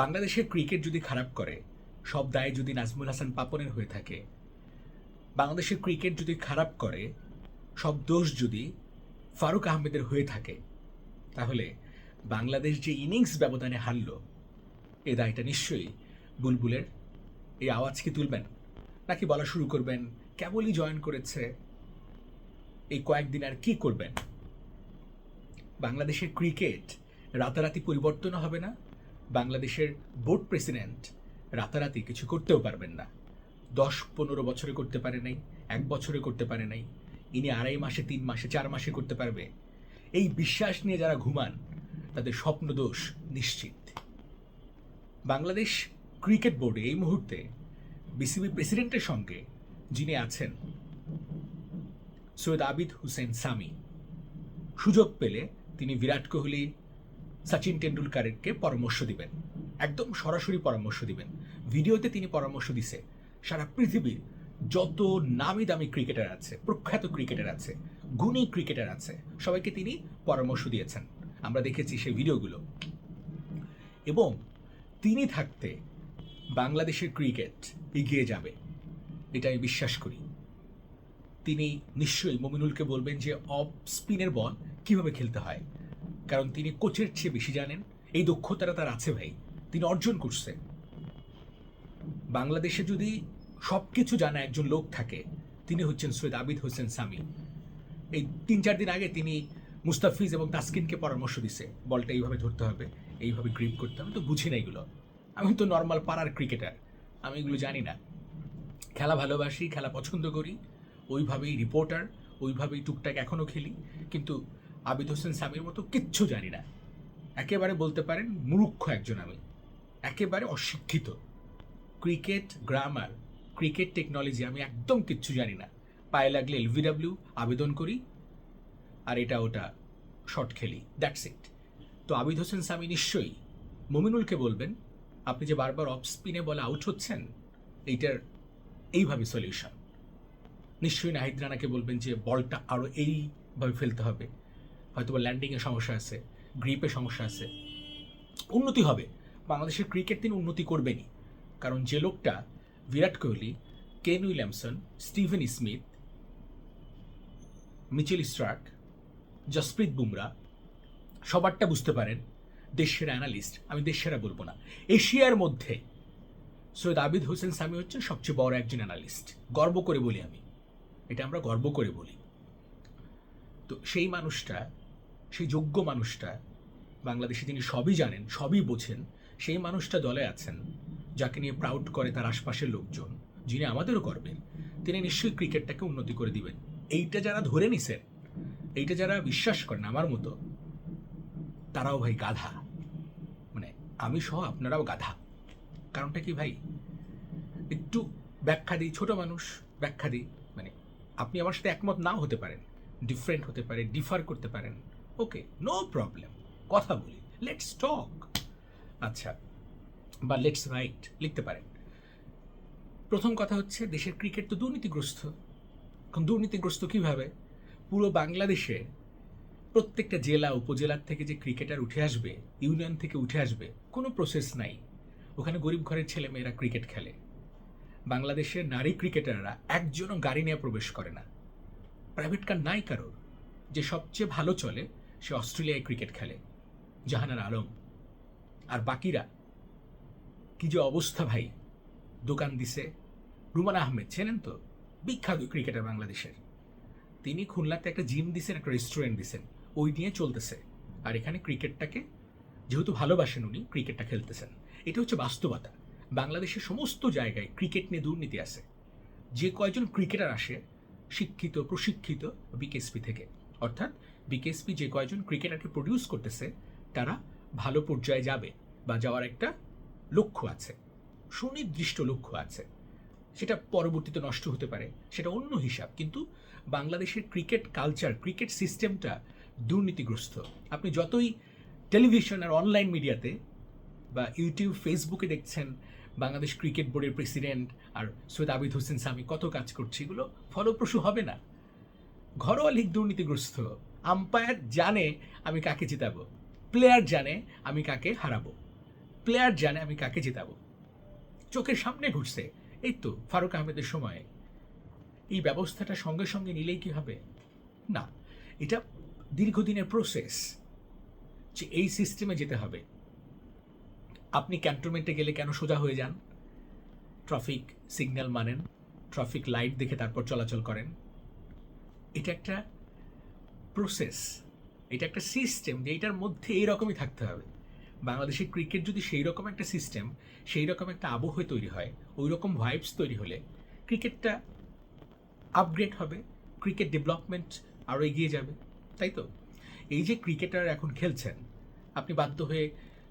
বাংলাদেশের ক্রিকেট যদি খারাপ করে, সব দায় যদি নাজমুল হাসান পাপনের হয়ে থাকে, বাংলাদেশের ক্রিকেট যদি খারাপ করে, সব দোষ যদি ফারুক আহমেদের হয়ে থাকে, তাহলে বাংলাদেশ যে ইনিংস ব্যবধানে হারল, এ দায়টা নিশ্চয়ই বুলবুলের। এই আওয়াজ কি তুলবেন? নাকি বলা শুরু করবেন, কেবলই জয়েন করেছে? এই কয়েকদিন আর কি করবেন? বাংলাদেশের ক্রিকেট রাতারাতি পরিবর্তন হবে না? বাংলাদেশের বোর্ড প্রেসিডেন্ট রাতারাতি কিছু করতেও পারবেন না। দশ পনেরো বছরে করতে পারে নাই, এক বছরে করতে পারে নাই, ইনি আড়াই মাসে, তিন মাসে, চার মাসে করতে পারবে। এই বিশ্বাস নিয়ে যারা ঘুমান, তাদের স্বপ্ন দোষ নিশ্চিত। বাংলাদেশ ক্রিকেট বোর্ডে এই মুহূর্তে বিসিবি প্রেসিডেন্টের সঙ্গে যিনি আছেন, সৈয়দ আবিদ হুসেন সামি। সুযোগ পেলে তিনি বিরাট কোহলি সচিন টেন্ডুলকারকে পরামর্শ দিবেন। একদম সরাসরি পরামর্শ দিবেন। ভিডিওতে তিনি পরামর্শ দিছে, সারা পৃথিবীর যত নামি দামি ক্রিকেটার আছে, প্রখ্যাত ক্রিকেটার আছে, গুণী ক্রিকেটার আছে, সবাইকে তিনি পরামর্শ দিয়েছেন। আমরা দেখেছি সেই ভিডিওগুলো। এবং তিনি থাকতে বাংলাদেশের ক্রিকেট এগিয়ে যাবে এটা আমি বিশ্বাস করি। তিনি নিশ্চয়ই মমিনুলকে বলবেন যে, অফ স্পিনের বল কীভাবে খেলতে হয়? কারণ তিনি কোচের চেয়ে বেশি জানেন। এই দক্ষতাটা তার আছে ভাই। তিনি অর্জন করছে। বাংলাদেশে যদি সব কিছু জানা একজন লোক থাকে, তিনি হচ্ছেন সৈয়দ আবিদ হোসেন সামি। এই তিন চার দিন আগে তিনি মুস্তাফিজ এবং তাসকিনকে পরামর্শ দিছে, বলটা এইভাবে ধরতে হবে, এইভাবে গ্রিপ করতে হবে। তো বুঝি না এগুলো। আমি তো নর্মাল পাড়ার ক্রিকেটার আমি এগুলো জানি না। খেলা ভালোবাসি, খেলা পছন্দ করি, ওইভাবেই রিপোর্টার ওইভাবেই টুকটাক এখনও খেলি। কিন্তু আবিদ হোসেন সামির মতো কিচ্ছু জানি না। একেবারে বলতে পারেন মূর্খ একজন আমি। একেবারে অশিক্ষিত। ক্রিকেট, গ্রামার, ক্রিকেট টেকনোলজি আমি একদম কিচ্ছু জানি না। পায়ে লাগলে এলভিডাব্লিউ আবেদন করি। আর এটা ওটা শর্ট খেলি। দ্যাটস ইট তো আবিদ হোসেন সামি নিশ্চয়ই মমিনুলকে বলবেন, আপনি যে বারবার অফ স্পিনে বলে আউট হচ্ছেন, এইটার এইভাবে সলিউশন নিশ্চয়ই নাহিদ রানাকে বলবেন যে, বলটা আরও এইভাবে ফেলতে হবে। হয়তো বা ল্যান্ডিংয়ে সমস্যা আছে গ্রিপে সমস্যা আছে। উন্নতি হবে। বাংলাদেশের ক্রিকেট তিনি উন্নতি করবেনই। কারণ যে লোকটা Virat Kohli Kane Williamson Steven Smith Mitchell Starc Jasprit Bumrah সবারটা বুঝতে পারেন, দেশের অ্যানালিস্ট আমি দেশেরা বলব না, এশিয়ার মধ্যে সৈয়দ আবিদ হোসেন সামি হচ্ছেন সবচেয়ে বড় একজন অ্যানালিস্ট গর্ব করে বলি আমি। এটা আমরা গর্ব করে বলি। তো সেই মানুষটা সেই যোগ্য মানুষটা, বাংলাদেশে তিনি সবই জানেন, সবই বোঝেন, সেই মানুষটা দলে আছেন, যাকে নিয়ে প্রাউড করে তার আশপাশের লোকজন, যিনি আমাদেরও করবেন তিনি নিশ্চয়ই ক্রিকেটটাকে উন্নতি করে দিবেন। এইটা যারা ধরে নিছেন এইটা যারা বিশ্বাস করেন আমার মতো, তারাও ভাই গাধা। মানে আমি সহ আপনারাও গাধা। কারণটা কি ভাই? একটু ব্যাখ্যা দিই, ছোট মানুষ, ব্যাখ্যা দিই। মানে আপনি আমার সাথে একমত নাও হতে পারেন ডিফারেন্ট হতে পারে ডিফার করতে পারেন। ওকে নো প্রবলেম কথা বলি। লেটস টক আচ্ছা বা লেটস রাইট লিখতে পারেন। প্রথম কথা হচ্ছে, দেশের ক্রিকেট তো দুর্নীতিগ্রস্ত। এখন দুর্নীতিগ্রস্ত কীভাবে? পুরো বাংলাদেশে প্রত্যেকটা জেলা, উপজেলার থেকে যে ক্রিকেটার উঠে আসবে ইউনিয়ন থেকে উঠে আসবে, কোনো প্রসেস নাই। ওখানে গরিব ঘরের ছেলে মেয়েরা ক্রিকেট খেলে। বাংলাদেশের নারী ক্রিকেটাররা একজনও গাড়ি নিয়ে প্রবেশ করে না। প্রাইভেট কার নাই কারোর। যে সবচেয়ে ভালো চলে সে অস্ট্রেলিয়ায় ক্রিকেট খেলে, জাহানার আলম। আর বাকিরা, কি যে অবস্থা ভাই। দোকান দিছে। রুমান আহমেদ, চেনেন তো? বিখ্যাত ক্রিকেটার বাংলাদেশের। তিনি খুলনাতে একটা জিম দিছেন, একটা রেস্টুরেন্ট দিছেন। ওই নিয়ে চলতেছে। আর এখানে ক্রিকেটটাকে যেহেতু ভালোবাসেন উনি ক্রিকেটটা খেলতেছেন। এটা হচ্ছে বাস্তবতা। বাংলাদেশের সমস্ত জায়গায় ক্রিকেট নিয়ে দুর্নীতি আছে। যে কয়জন ক্রিকেটার আসে, শিক্ষিত, প্রশিক্ষিত বিকেএসপি থেকে। অর্থাৎ বিকেএসপি যে কয়জন ক্রিকেটারকে প্রডিউস করতেছে, তারা ভালো পর্যায়ে যাবে বা যাওয়ার একটা লক্ষ্য আছে, সুনির্দিষ্ট লক্ষ্য আছে। সেটা পরবর্তীতে নষ্ট হতে পারে, সেটা অন্য হিসাব। কিন্তু বাংলাদেশের ক্রিকেট কালচার ক্রিকেট সিস্টেমটা দুর্নীতিগ্রস্ত। আপনি যতই টেলিভিশন আর অনলাইন মিডিয়াতে বা ইউটিউব ফেসবুকে দেখছেন, বাংলাদেশ ক্রিকেট বোর্ডের প্রেসিডেন্ট আর সৈয়দ আবিদ হোসেন সামি কত কাজ করছে, এগুলো ফলপ্রসূ হবে না। ঘরোয়া লিগ দুর্নীতিগ্রস্ত আম্পায়ার জানে আমি কাকে জিতাবো। প্লেয়ার জানে আমি কাকে হারাবো। প্লেয়ার জানে আমি কাকে জিতাবো। চোখের সামনে ঘুরছে। এই তো ফারুক আহমেদের সময়। এই ব্যবস্থাটা সঙ্গে সঙ্গে নিলেই কি হবে? না, এটা দীর্ঘদিনের প্রসেস যে এই সিস্টেমে যেতে হবে। আপনি ক্যান্টনমেন্টে গেলে কেন সোজা হয়ে যান? ট্রাফিক সিগন্যাল মানেন ট্রাফিক লাইট দেখে তারপর চলাচল করেন। এটা একটা প্রসেস এটা একটা সিস্টেম যে এটার মধ্যে এইরকমই থাকতে হবে। বাংলাদেশের ক্রিকেট যদি সেই রকম একটা সিস্টেম সেই রকম একটা আবহ তৈরি হয় ওই রকম ভাইবস তৈরি হলে ক্রিকেটটা আপগ্রেড হবে ক্রিকেট ডেভেলপমেন্ট আরও এগিয়ে যাবে, তাই তো? এই যে ক্রিকেটার এখন খেলছেন, আপনি বাধ্য হয়ে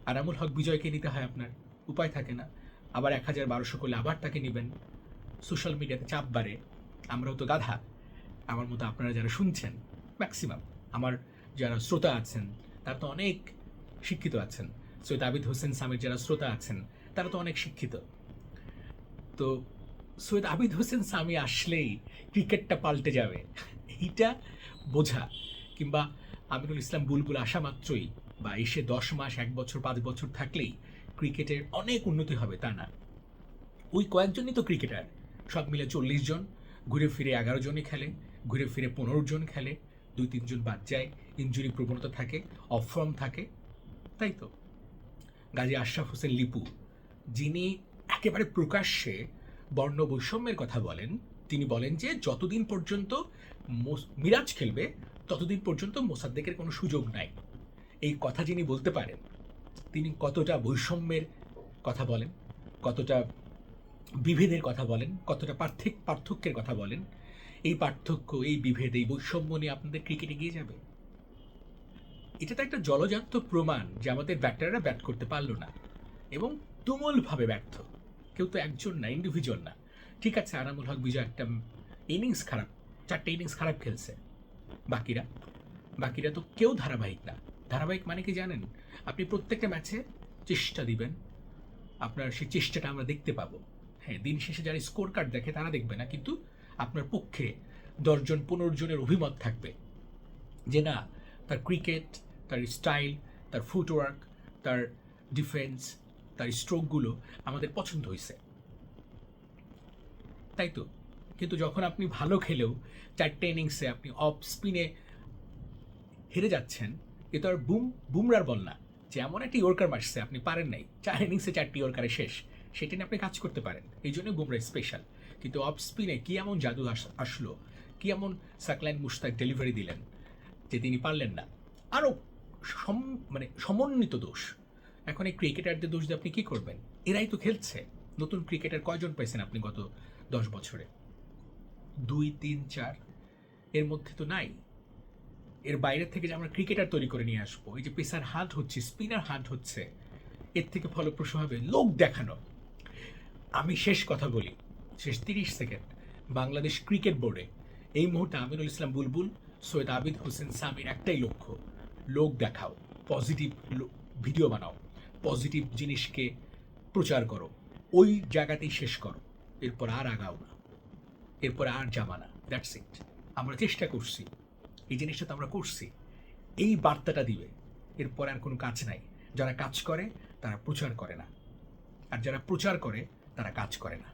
আরামুল হক বিজয়কে নিতে হয় আপনার, উপায় থাকে না। আবার এক হাজার বারোশো করলে আবার তাকে নেবেন সোশ্যাল মিডিয়াতে চাপ বাড়ে, আমরাও তো গাধা। আমার মতো আপনারা যারা শুনছেন ম্যাক্সিমাম আমার যারা শ্রোতা আছেন, তারা তো অনেক শিক্ষিত আছেন। সৈয়দ আবিদ হোসেন সামির যারা শ্রোতা আছেন, তারা তো অনেক শিক্ষিত। তো সৈয়দ আবিদ হোসেন সামি আসলেই ক্রিকেটটা পাল্টে যাবে। এইটা বোঝা। কিংবা আমিনুল ইসলাম বুলবুল আসা মাত্রই বা এসে দশ মাস, এক বছর, পাঁচ বছর থাকলেই ক্রিকেটের অনেক উন্নতি হবে, তা না। ওই কয়েকজনই তো ক্রিকেটার। সব মিলে চল্লিশ জন। ঘুরে ফিরে এগারো জনই খেলে, ঘুরে ফিরে পনেরো জন খেলে। দুই তিনজন বাদ যায় ইঞ্জুরি প্রবণতা থাকে অফ ফর্ম থাকে, তাই তো? গাজী আশরাফ হোসেন লিপু, যিনি একেবারে প্রকাশ্যে বর্ণ বৈষম্যের কথা বলেন, তিনি বলেন যে যতদিন পর্যন্ত মিরাজ খেলবে, ততদিন পর্যন্ত মোসাদ্দেকের কোনো সুযোগ নাই। এই কথা যিনি বলতে পারেন, তিনি কতটা বৈষম্যের কথা বলেন, কতটা বিভেদের কথা বলেন, কতটা পার্থিক, পার্থক্যের কথা বলেন এই পার্থক্য, এই বিভেদ, এই বৈষম্য নিয়ে আপনাদের ক্রিকেটে গিয়ে যাবে? এটা তো একটা জলজান্ত প্রমাণ যে আমাদের ব্যাটাররা ব্যাট করতে পারল না এবং তুমুলভাবে ব্যর্থ। কেউ তো একজন না ইন্ডিভিজুয়াল না। ঠিক আছে আনামুল হক বিজয় একটা ইনিংস খারাপ, চারটে ইনিংস খারাপ খেলছে। বাকিরা? বাকিরা তো কেউ ধারাবাহিক না। ধারাবাহিক মানে কি জানেন? আপনি প্রত্যেকটা ম্যাচে চেষ্টা দিবেন। আপনার সেই চেষ্টাটা আমরা দেখতে পাবো। হ্যাঁ দিন শেষে যারা স্কোর কার্ড দেখে তারা দেখবে না, কিন্তু আপনার পক্ষে দশজন পনেরো জনের অভিমত থাকবে। যে না, তার ক্রিকেট, তার স্টাইল, তার ফুটওয়ার্ক, তার ডিফেন্স, তার স্ট্রোকগুলো আমাদের পছন্দ হয়েছে। তাই তো? কিন্তু যখন আপনি ভালো খেলেও চারটে ইনিংসে আপনি অফ স্পিনে হেরে যাচ্ছেন, এ তো আর বুম, বুমরার বল না। যে এমন একটা ইয়র্কার মারছে, আপনি পারেন নাই। চার ইনিংসে চারটি ইয়র্কারে শেষ। সেটা নিয়ে আপনি কাজ করতে পারেন। এই জন্য বুমরা স্পেশাল কিন্তু অফ স্পিনে কি এমন জাদু আস- আসলো? কি এমন সাকলাইন মুশতাক ডেলিভারি দিলেন যে তিনি পারলেন না? আরও সম মানে সমন্বিত দোষ। এখন এই ক্রিকেটারদের দোষ দিয়ে আপনি কী করবেন? এরাই তো খেলছে। নতুন ক্রিকেটার কয়জন পেয়েছেন আপনি গত দশ বছরে? দুই, তিন, চার? এর মধ্যে তো নাই। এর বাইরে থেকে যে আমরা ক্রিকেটার তৈরি করে নিয়ে আসব, এই যে পেসার হাট হচ্ছে স্পিনার হাট হচ্ছে, এর থেকে ফলপ্রসূ হবে লোক দেখানো। আমি শেষ কথা বলি। শেষ তিরিশ সেকেন্ড বাংলাদেশ ক্রিকেট বোর্ডে। এই মুহূর্তে আমিনুল ইসলাম বুলবুল, সৈয়দ আবিদ হোসেন সামির একটাই লক্ষ্য, লোক দেখাও পজিটিভ ভিডিও বানাও পজিটিভ জিনিসকে প্রচার করো, ওই জায়গাতেই শেষ করো, এরপর আর আগাও না, এরপর আর যাবা না দ্যাটস ইট আমরা চেষ্টা করছি, এই জিনিসটা তো আমরা করছি, এই বার্তাটা দিবে, এরপর আর কোনো কাজ নাই, যারা কাজ করে তারা প্রচার করে না, আর যারা প্রচার করে তারা কাজ করে না।